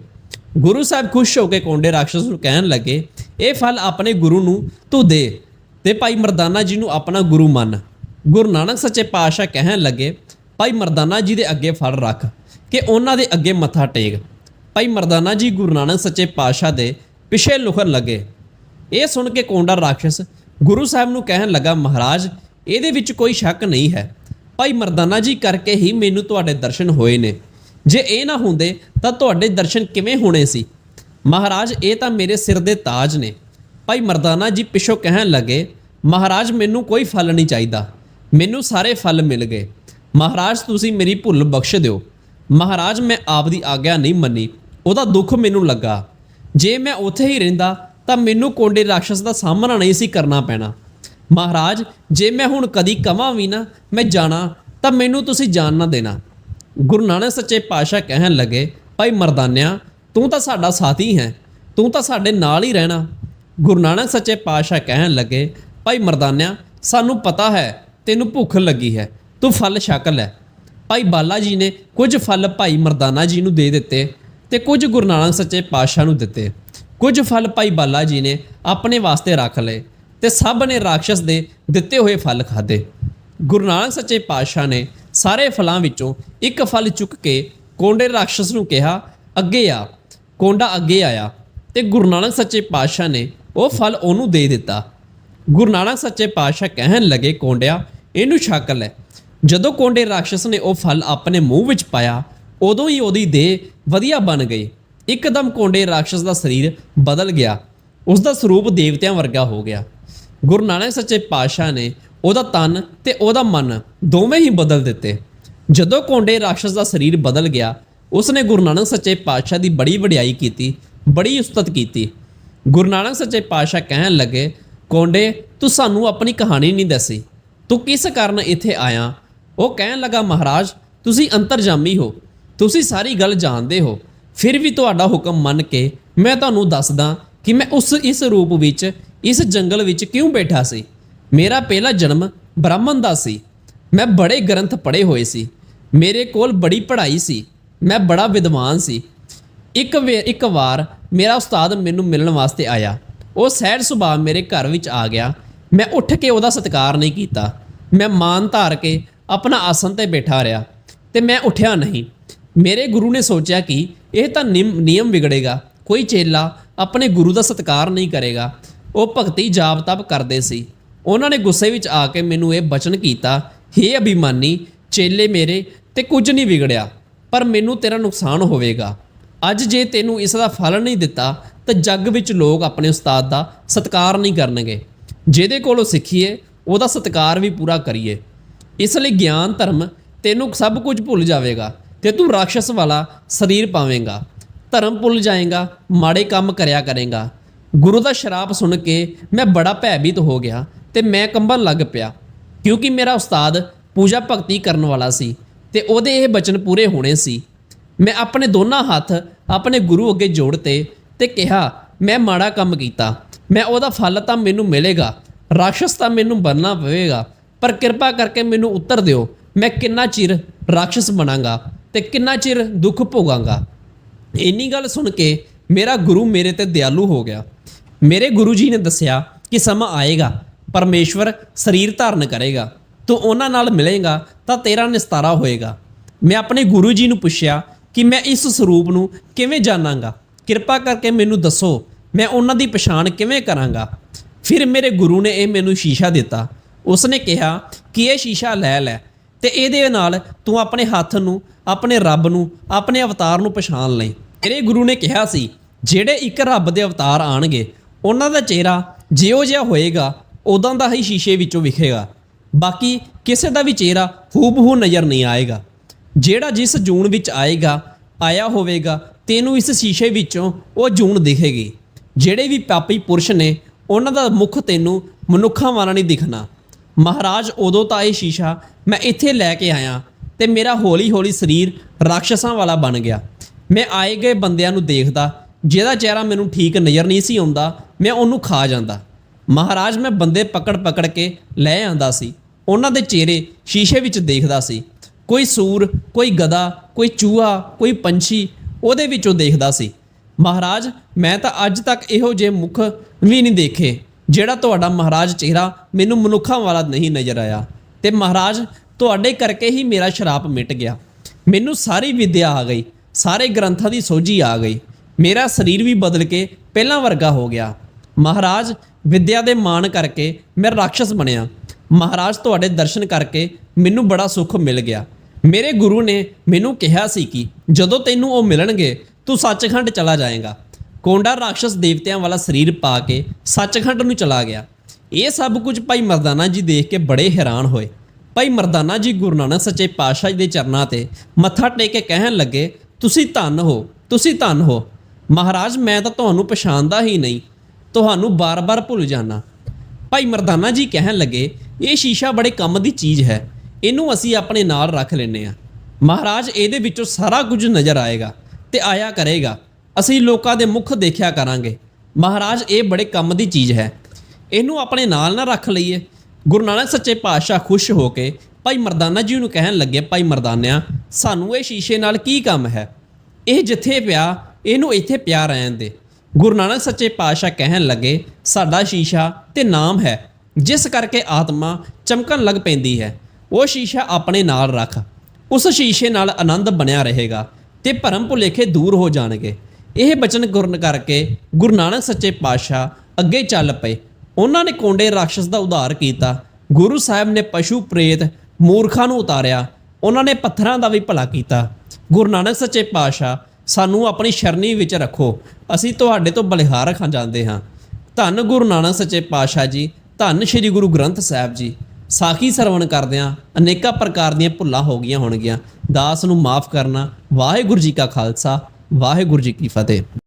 ਗੁਰੂ ਸਾਹਿਬ ਖੁਸ਼ ਹੋ ਕੇ ਕੋਂਡੇ ਰਾਖਸ਼ ਨੂੰ ਕਹਿਣ ਲੱਗੇ ਇਹ ਫਲ ਆਪਣੇ ਗੁਰੂ ਨੂੰ ਤੂੰ ਦੇ ਤੇ ਭਾਈ ਮਰਦਾਨਾ ਜੀ ਨੂੰ ਆਪਣਾ ਗੁਰੂ ਮੰਨ। ਗੁਰੂ ਨਾਨਕ ਸੱਚੇ ਪਾਤਸ਼ਾਹ ਕਹਿਣ ਲੱਗੇ, ਭਾਈ ਮਰਦਾਨਾ ਜੀ ਦੇ ਅੱਗੇ ਫਲ ਰੱਖ ਕਿ ਉਹਨਾਂ ਦੇ ਅੱਗੇ ਮੱਥਾ ਟੇਕ। ਭਾਈ ਮਰਦਾਨਾ ਜੀ ਗੁਰੂ ਨਾਨਕ ਸੱਚੇ ਪਾਤਸ਼ਾਹ ਦੇ ਪਿੱਛੇ ਲੁਕਣ ਲੱਗੇ। ਇਹ ਸੁਣ ਕੇ ਕੋਂਡਾ ਰਾਖਸ਼ ਗੁਰੂ ਸਾਹਿਬ ਨੂੰ ਕਹਿਣ ਲੱਗਾ, ਮਹਾਰਾਜ, ਇਹਦੇ ਵਿੱਚ ਕੋਈ ਸ਼ੱਕ ਨਹੀਂ ਹੈ। ਭਾਈ ਮਰਦਾਨਾ ਜੀ ਕਰਕੇ ਹੀ ਮੈਨੂੰ ਤੁਹਾਡੇ ਦਰਸ਼ਨ ਹੋਏ ਨੇ। ਜੇ ਇਹ ਨਾ ਹੁੰਦੇ ਤਾਂ ਤੁਹਾਡੇ ਦਰਸ਼ਨ ਕਿਵੇਂ ਹੋਣੇ ਸੀ? ਮਹਾਰਾਜ, ਇਹ ਤਾਂ ਮੇਰੇ ਸਿਰ ਦੇ ਤਾਜ ਨੇ। ਭਾਈ ਮਰਦਾਨਾ ਜੀ ਪਿੱਛੋਂ ਕਹਿਣ ਲੱਗੇ, ਮਹਾਰਾਜ, ਮੈਨੂੰ ਕੋਈ ਫਲ ਨਹੀਂ ਚਾਹੀਦਾ। ਮੈਨੂੰ ਸਾਰੇ ਫਲ ਮਿਲ ਗਏ। ਮਹਾਰਾਜ, ਤੁਸੀਂ ਮੇਰੀ ਭੁੱਲ ਬਖਸ਼ ਦਿਓ। ਮਹਾਰਾਜ, ਮੈਂ ਆਪ ਦੀ ਆਗਿਆ ਨਹੀਂ ਮੰਨੀ। ਉਹਦਾ ਦੁੱਖ ਮੈਨੂੰ ਲੱਗਾ। ਜੇ ਮੈਂ ਉੱਥੇ ਹੀ ਰਹਿੰਦਾ, ਤਾਂ ਮੈਨੂੰ ਕੋਂਡੇ ਰਾਖਸ਼ ਦਾ ਸਾਹਮਣਾ ਨਹੀਂ ਸੀ ਕਰਨਾ ਪੈਣਾ। ਮਹਾਰਾਜ, ਜੇ ਮੈਂ ਹੁਣ ਕਦੀ ਕਵਾਂ ਵੀ ਨਾ, ਮੈਂ ਜਾਣਾ, ਤਾਂ ਮੈਨੂੰ ਤੁਸੀਂ ਜਾਣ ਨਾ ਦੇਣਾ। ਗੁਰੂ ਨਾਨਕ ਸੱਚੇ ਪਾਤਸ਼ਾਹ ਕਹਿਣ ਲੱਗੇ, ਭਾਈ ਮਰਦਾਨਿਆ ਤੂੰ ਤਾਂ ਸਾਡਾ ਸਾਥੀ ਹੈ, ਤੂੰ ਤਾਂ ਸਾਡੇ ਨਾਲ ਹੀ ਰਹਿਣਾ। ਗੁਰੂ ਨਾਨਕ ਸੱਚੇ ਪਾਤਸ਼ਾਹ ਕਹਿਣ ਲੱਗੇ, ਭਾਈ ਮਰਦਾਨਿਆ, ਸਾਨੂੰ ਪਤਾ ਹੈ, ਤੈਨੂੰ ਭੁੱਖ ਲੱਗੀ ਹੈ, ਤੂੰ ਫਲ ਛਕ ਲੈ। ਭਾਈ ਬਾਲਾ ਜੀ ਨੇ ਕੁਝ ਫਲ ਭਾਈ ਮਰਦਾਨਾ ਜੀ ਨੂੰ ਦੇ ਦਿੱਤੇ ਤੇ ਕੁਝ ਗੁਰੂ ਨਾਨਕ ਸੱਚੇ ਪਾਤਸ਼ਾਹ ਨੂੰ ਦਿੱਤੇ। ਕੁਝ ਫਲ ਭਾਈ ਬਾਲਾ ਜੀ ਨੇ ਆਪਣੇ ਵਾਸਤੇ ਰੱਖ ਲਏ ਤੇ ਸਭ ਨੇ ਰਾਖਸ਼ ਦੇ ਦਿੱਤੇ ਹੋਏ ਫਲ ਖਾਦੇ ਗੁਰੂ ਨਾਨਕ ਸੱਚੇ ਪਾਤਸ਼ਾਹ ਨੇ ਸਾਰੇ ਫਲਾਂ ਵਿੱਚੋਂ ਇੱਕ ਫਲ ਚੁੱਕ ਕੇ ਕੋਂਡੇ ਰਾਖਸ਼ ਨੂੰ ਕਿਹਾ, ਅੱਗੇ ਆ ਕੋਂਡਾ ਅੱਗੇ ਆਇਆ ਤੇ ਗੁਰੂ ਨਾਨਕ ਸੱਚੇ ਪਾਤਸ਼ਾਹ ਨੇ ਉਹ ਫਲ ਉਹਨੂੰ ਦੇ ਦਿੱਤਾ। ਗੁਰੂ ਨਾਨਕ ਸੱਚੇ ਪਾਤਸ਼ਾਹ ਕਹਿਣ ਲੱਗੇ, ਕੋਂਡਿਆ, ਇਹਨੂੰ ਛਕ ਲੈ। ਜਦੋਂ ਕੋਂਡੇ ਰਾਖਸ਼ ਨੇ ਉਹ ਫਲ ਆਪਣੇ ਮੂੰਹ ਵਿੱਚ ਪਾਇਆ, ਉਦੋਂ ਹੀ ਉਹਦੀ ਦੇਹ ਵਧੀਆ ਬਣ ਗਈ। ਇੱਕਦਮ ਕੋਂਡੇ ਰਾਖਸ਼ ਦਾ ਸਰੀਰ ਬਦਲ ਗਿਆ। ਉਸ ਦਾ ਸਰੂਪ ਦੇਵਤਿਆਂ ਵਰਗਾ ਹੋ ਗਿਆ। ਗੁਰੂ ਨਾਨਕ ਸੱਚੇ ਪਾਤਸ਼ਾਹ ਨੇ ਉਹਦਾ ਤਨ ਤੇ ਉਹਦਾ ਮਨ ਦੋਵੇਂ ਹੀ ਬਦਲ ਦਿੱਤੇ। ਜਦੋਂ ਕੋਂਡੇ ਰਾਖਸ਼ ਦਾ ਸਰੀਰ ਬਦਲ ਗਿਆ ਉਸ ਨੇ ਗੁਰੂ ਨਾਨਕ ਸੱਚੇ ਪਾਤਸ਼ਾਹ ਦੀ ਬੜੀ ਵਡਿਆਈ ਕੀਤੀ, ਬੜੀ ਉਸਤਤ ਕੀਤੀ। ਗੁਰੂ ਨਾਨਕ ਸੱਚੇ ਪਾਤਸ਼ਾਹ ਕਹਿਣ ਲੱਗੇ, ਕੋਂਡੇ, ਤੂੰ ਸਾਨੂੰ ਆਪਣੀ ਕਹਾਣੀ ਨਹੀਂ ਦੱਸੀ। ਤੂੰ ਕਿਸ ਕਾਰਨ ਇੱਥੇ ਆਇਆ? ਉਹ ਕਹਿਣ ਲੱਗਾ, ਮਹਾਰਾਜ, ਤੁਸੀਂ ਅੰਤਰਜਾਮੀ ਹੋ। ਤੁਸੀਂ ਸਾਰੀ ਗੱਲ ਜਾਣਦੇ ਹੋ। ਫਿਰ ਵੀ ਤੁਹਾਡਾ ਹੁਕਮ ਮੰਨ ਕੇ ਮੈਂ ਤੁਹਾਨੂੰ ਦੱਸਦਾ ਕਿ ਮੈਂ ਉਸ, ਇਸ ਰੂਪ ਵਿੱਚ, ਇਸ ਜੰਗਲ ਵਿੱਚ ਕਿਉਂ ਬੈਠਾ ਸੀ? ਮੇਰਾ ਪਹਿਲਾ ਜਨਮ ਬ੍ਰਾਹਮਣ ਦਾ ਸੀ। ਮੈਂ ਬੜੇ ਗ੍ਰੰਥ ਪੜ੍ਹੇ ਹੋਏ ਸੀ। ਮੇਰੇ ਕੋਲ ਬੜੀ ਪੜ੍ਹਾਈ ਸੀ। ਮੈਂ ਬੜਾ ਵਿਦਵਾਨ ਸੀ। ਇੱਕ ਵੇ, ਇੱਕ ਵਾਰ ਮੇਰਾ ਉਸਤਾਦ ਮੈਨੂੰ ਮਿਲਣ ਵਾਸਤੇ ਆਇਆ। ਉਹ ਸਹਿਜ ਸੁਭਾਅ ਮੇਰੇ ਘਰ ਵਿੱਚ ਆ ਗਿਆ। ਮੈਂ ਉੱਠ ਕੇ ਉਹਦਾ ਸਤਿਕਾਰ ਨਹੀਂ ਕੀਤਾ। ਮੈਂ ਮਾਨ ਧਾਰ ਕੇ ਆਪਣਾ ਆਸਨ ਤੇ ਬੈਠਾ ਰਿਹਾ ਤੇ ਮੈਂ ਉੱਠਿਆ ਨਹੀਂ। ਮੇਰੇ ਗੁਰੂ ਨੇ ਸੋਚਿਆ ਕਿ ਇਹ ਤਾਂ ਨਿਮ- ਨਿਯਮ ਵਿਗੜੇਗਾ। ਕੋਈ ਚੇਲਾ ਆਪਣੇ ਗੁਰੂ ਦਾ ਸਤਿਕਾਰ ਨਹੀਂ ਕਰੇਗਾ। ਉਹ ਭਗਤੀ ਜਾਪ ਤਪ ਕਰਦੇ ਸੀ। ਉਹਨਾਂ ਨੇ ਗੁੱਸੇ ਵਿੱਚ ਆ ਕੇ ਮੈਨੂੰ ਇਹ ਬਚਨ ਕੀਤਾ, ਹੇ ਅਭਿਮਾਨੀ, ਚੇਲੇ ਮੇਰੇ, ਤੇ ਕੁਝ ਨਹੀਂ ਵਿਗੜਿਆ। ਪਰ ਮੈਨੂੰ ਤੇਰਾ ਨੁਕਸਾਨ ਹੋਵੇਗਾ। ਅੱਜ ਜੇ ਤੈਨੂੰ ਇਸ ਦਾ ਫਲ ਨਹੀਂ ਦਿੱਤਾ, ਤਾਂ ਜੱਗ ਵਿੱਚ ਲੋਕ ਆਪਣੇ ਉਸਤਾਦ ਦਾ ਸਤਿਕਾਰ ਨਹੀਂ ਕਰਨਗੇ। ਜਿਹਦੇ ਕੋਲੋਂ ਸਿੱਖੀਏ, ਉਹਦਾ ਸਤਿਕਾਰ ਵੀ ਪੂਰਾ ਕਰੀਏ। ਇਸ ਲਈ ਗਿਆਨ ਧਰਮ ਤੈਨੂੰ ਸਭ ਕੁਝ ਭੁੱਲ ਜਾਵੇਗਾ ਤੇ ਤੂੰ ਰਾਖਸ਼ ਵਾਲਾ ਸਰੀਰ ਪਾਵੇਂਗਾ। ਧਰਮ ਭੁੱਲ ਜਾਏਗਾ, ਮਾੜੇ ਕੰਮ ਕਰਿਆ ਕਰੇਗਾ। ਗੁਰੂ ਦਾ ਸ਼ਰਾਪ ਸੁਣ ਕੇ ਮੈਂ ਬੜਾ ਭੈਭੀਤ ਹੋ ਗਿਆ ਤੇ ਮੈਂ ਕੰਬਣ ਲੱਗ ਪਿਆ, ਕਿਉਂਕਿ ਮੇਰਾ ਉਸਤਾਦ ਪੂਜਾ ਭਗਤੀ ਕਰਨ ਵਾਲਾ ਸੀ। ਤੇ ਉਹਦੇ ਇਹ ਬਚਨ ਪੂਰੇ ਹੋਣੇ ਸੀ। ਮੈਂ ਆਪਣੇ ਦੋਨਾਂ ਹੱਥ ਆਪਣੇ ਗੁਰੂ ਅੱਗੇ ਜੋੜਤੇ ਤੇ ਕਿਹਾ, ਮੈਂ ਮਾੜਾ ਕੰਮ ਕੀਤਾ। ਮੈਂ ਉਹਦਾ ਫਲ ਤਾਂ ਮੈਨੂੰ ਮਿਲੇਗਾ। ਰਾਖਸ਼ ਤਾਂ ਮੈਨੂੰ ਬਣਨਾ ਪਵੇਗਾ। ਪਰ ਕਿਰਪਾ ਕਰਕੇ ਮੈਨੂੰ ਉੱਤਰ ਦਿਓ। ਮੈਂ ਕਿੰਨਾ ਚਿਰ ਰਾਖਸ਼ ਬਣਾਂਗਾ ਤੇ ਕਿੰਨਾ ਚਿਰ ਦੁੱਖ ਭੋਗਾਂਗਾ? ਇੰਨੀ ਗੱਲ ਸੁਣ ਕੇ ਮੇਰਾ ਗੁਰੂ ਮੇਰੇ ਤੇ ਦਿਆਲੂ ਹੋ ਗਿਆ। ਮੇਰੇ ਗੁਰੂ ਜੀ ਨੇ ਦੱਸਿਆ ਕਿ ਸਮਾਂ ਆਏਗਾ। ਪਰਮੇਸ਼ਵਰ ਸਰੀਰ ਧਾਰਨ ਕਰੇਗਾ। ਤੂੰ ਉਹਨਾਂ ਨਾਲ ਮਿਲੇਗਾ ਤਾਂ ਤੇਰਾ ਨਿਸਤਾਰਾ ਹੋਏਗਾ। ਮੈਂ ਆਪਣੇ ਗੁਰੂ ਜੀ ਨੂੰ ਪੁੱਛਿਆ ਕਿ ਮੈਂ ਇਸ ਸਰੂਪ ਨੂੰ ਕਿਵੇਂ ਜਾਣਾਂਗਾ? ਕਿਰਪਾ ਕਰਕੇ ਮੈਨੂੰ ਦੱਸੋ, ਮੈਂ ਉਹਨਾਂ ਦੀ ਪਛਾਣ ਕਿਵੇਂ ਕਰਾਂਗਾ? ਫਿਰ ਮੇਰੇ ਗੁਰੂ ਨੇ ਇਹ ਮੈਨੂੰ ਸ਼ੀਸ਼ਾ ਦਿੱਤਾ। ਉਸਨੇ ਕਿਹਾ ਕਿ ਇਹ ਸ਼ੀਸ਼ਾ ਲੈ ਲੈ ਤੇ ਇਹਦੇ ਨਾਲ ਤੂੰ ਆਪਣੇ ਹੱਥ ਨੂੰ, ਆਪਣੇ ਰੱਬ ਨੂੰ, ਆਪਣੇ ਅਵਤਾਰ ਨੂੰ ਪਛਾਣ ਲਈ ਮੇਰੇ ਗੁਰੂ ਨੇ ਕਿਹਾ ਸੀ, ਜਿਹੜੇ ਇੱਕ ਰੱਬ ਦੇ ਅਵਤਾਰ ਆਣਗੇ, ਉਹਨਾਂ ਦਾ ਚਿਹਰਾ ਜਿਉ ਜਿਹਾ ਹੋਏਗਾ ਉਦਾਂ ਦਾ ਹੀ ਸ਼ੀਸ਼ੇ ਵਿੱਚੋਂ ਵਿਖੇਗਾ। ਬਾਕੀ ਕਿਸੇ ਦਾ ਵੀ ਚਿਹਰਾ ਹੂਬਹੂ ਨਜ਼ਰ ਨਹੀਂ ਆਏਗਾ। ਜਿਹੜਾ ਜਿਸ ਜੂਨ ਵਿੱਚ ਆਏਗਾ, ਆਇਆ ਹੋਵੇਗਾ, ਤੈਨੂੰ ਇਸ ਸ਼ੀਸ਼ੇ ਵਿੱਚੋਂ ਉਹ ਜੂਨ ਦਿਖੇਗੀ। ਜਿਹੜੇ ਵੀ ਪਾਪੀ ਪੁਰਸ਼ ਨੇ, ਉਹਨਾਂ ਦਾ ਮੁਖ ਤੈਨੂੰ ਮਨੁੱਖਾਂ ਵਾਲਾ ਨਹੀਂ ਦਿਖਣਾ। ਮਹਾਰਾਜ, ਉਦੋਂ ਤਾਂ ਇਹ ਸ਼ੀਸ਼ਾ ਮੈਂ ਇੱਥੇ ਲੈ ਕੇ ਆਇਆ ਤੇ ਮੇਰਾ ਹੌਲੀ-ਹੌਲੀ ਸਰੀਰ ਰਾਖਸ਼ਾਂ ਵਾਲਾ ਬਣ ਗਿਆ। ਮੈਂ ਆਏ ਗਏ ਬੰਦਿਆਂ ਨੂੰ ਦੇਖਦਾ, ਜਿਹਦਾ ਚਿਹਰਾ ਮੈਨੂੰ ਠੀਕ ਨਜ਼ਰ ਨਹੀਂ ਸੀ ਆਉਂਦਾ, ਮੈਂ ਉਹਨੂੰ ਖਾ ਜਾਂਦਾ। ਮਹਾਰਾਜ ਮੈਂ ਬੰਦੇ ਪਕੜ-ਪਕੜ ਕੇ ਲੈ ਆਂਦਾ ਸੀ। ਉਹਨਾਂ ਦੇ ਚਿਹਰੇ ਸ਼ੀਸ਼ੇ ਵਿੱਚ ਦੇਖਦਾ ਸੀ। ਕੋਈ ਸੂਰ, ਕੋਈ ਗਦਾ ਕੋਈ ਚੂਹਾ, ਕੋਈ ਪੰਛੀ ਉਹਦੇ ਵਿੱਚੋਂ ਦੇਖਦਾ ਸੀ। ਮਹਾਰਾਜ, ਮੈਂ ਤਾਂ ਅੱਜ ਤੱਕ ਇਹੋ ਜਿਹੇ ਮੁਖ ਵੀ ਨਹੀਂ ਦੇਖੇ, ਜਿਹੜਾ ਤੁਹਾਡਾ ਮਹਾਰਾਜ ਚਿਹਰਾ ਮੈਨੂੰ ਮਨੁੱਖਾਂ ਵਾਲਾ ਨਹੀਂ ਨਜ਼ਰ ਆਇਆ। ਤੇ ਮਹਾਰਾਜ, ਤੁਹਾਡੇ ਕਰਕੇ ਹੀ ਮੇਰਾ ਸ਼ਰਾਪ ਮਿਟ ਗਿਆ। ਮੈਨੂੰ ਸਾਰੀ ਵਿਦਿਆ ਆ ਗਈ, ਸਾਰੇ ਗ੍ਰੰਥਾਂ ਦੀ ਸੋਝੀ ਆ ਗਈ। ਮੇਰਾ ਸਰੀਰ ਵੀ ਬਦਲ ਕੇ ਪਹਿਲਾਂ ਵਰਗਾ ਹੋ ਗਿਆ। ਮਹਾਰਾਜ ਵਿੱਦਿਆ ਦੇ ਮਾਣ ਕਰਕੇ ਮੈਂ ਰਾਖਸ਼ ਬਣਿਆ। ਮਹਾਰਾਜ ਤੁਹਾਡੇ ਦਰਸ਼ਨ ਕਰਕੇ ਮੈਨੂੰ ਬੜਾ ਸੁੱਖ ਮਿਲ ਗਿਆ। ਮੇਰੇ ਗੁਰੂ ਨੇ ਮੈਨੂੰ ਕਿਹਾ ਸੀ ਕਿ ਜਦੋਂ ਤੈਨੂੰ ਉਹ ਮਿਲਣਗੇ, ਤੂੰ ਸੱਚਖੰਡ ਚਲਾ ਜਾਏਗਾ। ਕੋਂਡਾ ਰਾਖਸ਼ ਦੇਵਤਿਆਂ ਵਾਲਾ ਸਰੀਰ ਪਾ ਕੇ ਸੱਚਖੰਡ ਨੂੰ ਚਲਾ ਗਿਆ। ਇਹ ਸਭ ਕੁਝ ਭਾਈ ਮਰਦਾਨਾ ਜੀ ਦੇਖ ਕੇ ਬੜੇ ਹੈਰਾਨ ਹੋਏ। ਭਾਈ ਮਰਦਾਨਾ ਜੀ ਗੁਰੂ ਨਾਨਕ ਸੱਚੇ ਪਾਤਸ਼ਾਹ ਜੀ ਦੇ ਚਰਨਾਂ ਤੇ ਮੱਥਾ ਟੇਕ ਕੇ ਕਹਿਣ ਲੱਗੇ, ਤੁਸੀਂ ਧੰਨ ਹੋ, ਤੁਸੀਂ ਧੰਨ ਹੋ। ਮਹਾਰਾਜ, ਮੈਂ ਤਾਂ ਤੁਹਾਨੂੰ ਪਛਾਣਦਾ ਹੀ ਨਹੀਂ। ਤੁਹਾਨੂੰ ਬਾਰ-ਬਾਰ ਭੁੱਲ ਜਾਣਾ। ਭਾਈ ਮਰਦਾਨਾ ਜੀ ਕਹਿਣ ਲੱਗੇ, ਇਹ ਸ਼ੀਸ਼ਾ ਬੜੇ ਕੰਮ ਦੀ ਚੀਜ਼ ਹੈ। ਇਹਨੂੰ ਅਸੀਂ ਆਪਣੇ ਨਾਲ ਰੱਖ ਲੈਨੇ ਆ ਮਹਾਰਾਜ, ਇਹਦੇ ਵਿੱਚੋਂ ਸਾਰਾ ਕੁਝ ਨਜ਼ਰ ਆਏਗਾ ਤੇ ਆਇਆ ਕਰੇਗਾ। ਅਸੀਂ ਲੋਕਾਂ ਦੇ ਮੁਖ ਦੇਖਿਆ ਕਰਾਂਗੇ। ਮਹਾਰਾਜ, ਇਹ ਬੜੇ ਕੰਮ ਦੀ ਚੀਜ਼ ਹੈ। ਇਹਨੂੰ ਆਪਣੇ ਨਾਲ ਨਾ ਰੱਖ ਲਈਏ। ਗੁਰੂ ਨਾਨਕ ਸੱਚੇ ਪਾਤਸ਼ਾਹ ਖੁਸ਼ ਹੋ ਕੇ ਭਾਈ ਮਰਦਾਨਾ ਜੀ ਨੂੰ ਕਹਿਣ ਲੱਗੇ, ਭਾਈ ਮਰਦਾਨਿਆ, ਸਾਨੂੰ ਇਹ ਸ਼ੀਸ਼ੇ ਨਾਲ ਕੀ ਕੰਮ ਹੈ? ਇਹ ਜਿੱਥੇ ਪਿਆ, ਇਹਨੂੰ ਇੱਥੇ ਪਿਆ ਰਹਿਣ ਦੇ। ਗੁਰੂ ਨਾਨਕ ਸੱਚੇ ਪਾਤਸ਼ਾਹ ਕਹਿਣ ਲੱਗੇ, ਸਾਡਾ ਸ਼ੀਸ਼ਾ ਤੇ ਨਾਮ ਹੈ, ਜਿਸ ਕਰਕੇ ਆਤਮਾ ਚਮਕਣ ਲੱਗ ਪੈਂਦੀ ਹੈ। ਉਹ ਸ਼ੀਸ਼ਾ ਆਪਣੇ ਨਾਲ ਰੱਖ। ਉਸ ਸ਼ੀਸ਼ੇ ਨਾਲ ਆਨੰਦ ਬਣਿਆ ਰਹੇਗਾ ਤੇ ਭਰਮ ਭੁਲੇਖੇ ਦੂਰ ਹੋ ਜਾਣਗੇ। ਇਹ ਬਚਨ ਗੁਰਨ ਕਰਕੇ ਗੁਰੂ ਨਾਨਕ ਸੱਚੇ ਪਾਤਸ਼ਾਹ ਅੱਗੇ ਚੱਲ ਪਏ। ਉਹਨਾਂ ਨੇ ਕੋਂਡੇ ਰਾਖਸ਼ ਦਾ ਉਧਾਰ ਕੀਤਾ। ਗੁਰੂ ਸਾਹਿਬ ਨੇ ਪਸ਼ੂ ਪ੍ਰੇਤ ਮੂਰਖਾਂ ਨੂੰ ਉਤਾਰਿਆ। ਉਹਨਾਂ ਨੇ ਪੱਥਰਾਂ ਦਾ ਵੀ ਭਲਾ ਕੀਤਾ। ਗੁਰੂ ਨਾਨਕ ਸੱਚੇ ਪਾਤਸ਼ਾਹ, ਸਾਨੂੰ ਆਪਣੀ ਸ਼ਰਨੀ ਵਿੱਚ ਰੱਖੋ। ਅਸੀਂ ਤੁਹਾਡੇ ਤੋਂ ਬਲਿਹਾਰ ਖਾਂ ਜਾਂਦੇ ਹਾਂ। ਧੰਨ ਗੁਰੂ ਨਾਨਕ ਸੱਚੇ ਪਾਤਸ਼ਾਹ ਜੀ, ਧੰਨ ਸ੍ਰੀ ਗੁਰੂ ਗ੍ਰੰਥ ਸਾਹਿਬ ਜੀ। ਸਾਖੀ ਸਰਵਣ ਕਰਦਿਆਂ ਅਨੇਕਾਂ ਪ੍ਰਕਾਰ ਦੀਆਂ ਭੁੱਲਾਂ ਹੋ ਗਈਆਂ ਹੋਣਗੀਆਂ। ਦਾਸ ਨੂੰ ਮਾਫ ਕਰਨਾ, ਵਾਹਿਗੁਰੂ ਜੀ ਕਾ ਖਾਲਸਾ, ਵਾਹਿਗੁਰੂ ਜੀ ਕੀ ਫਤਿਹ।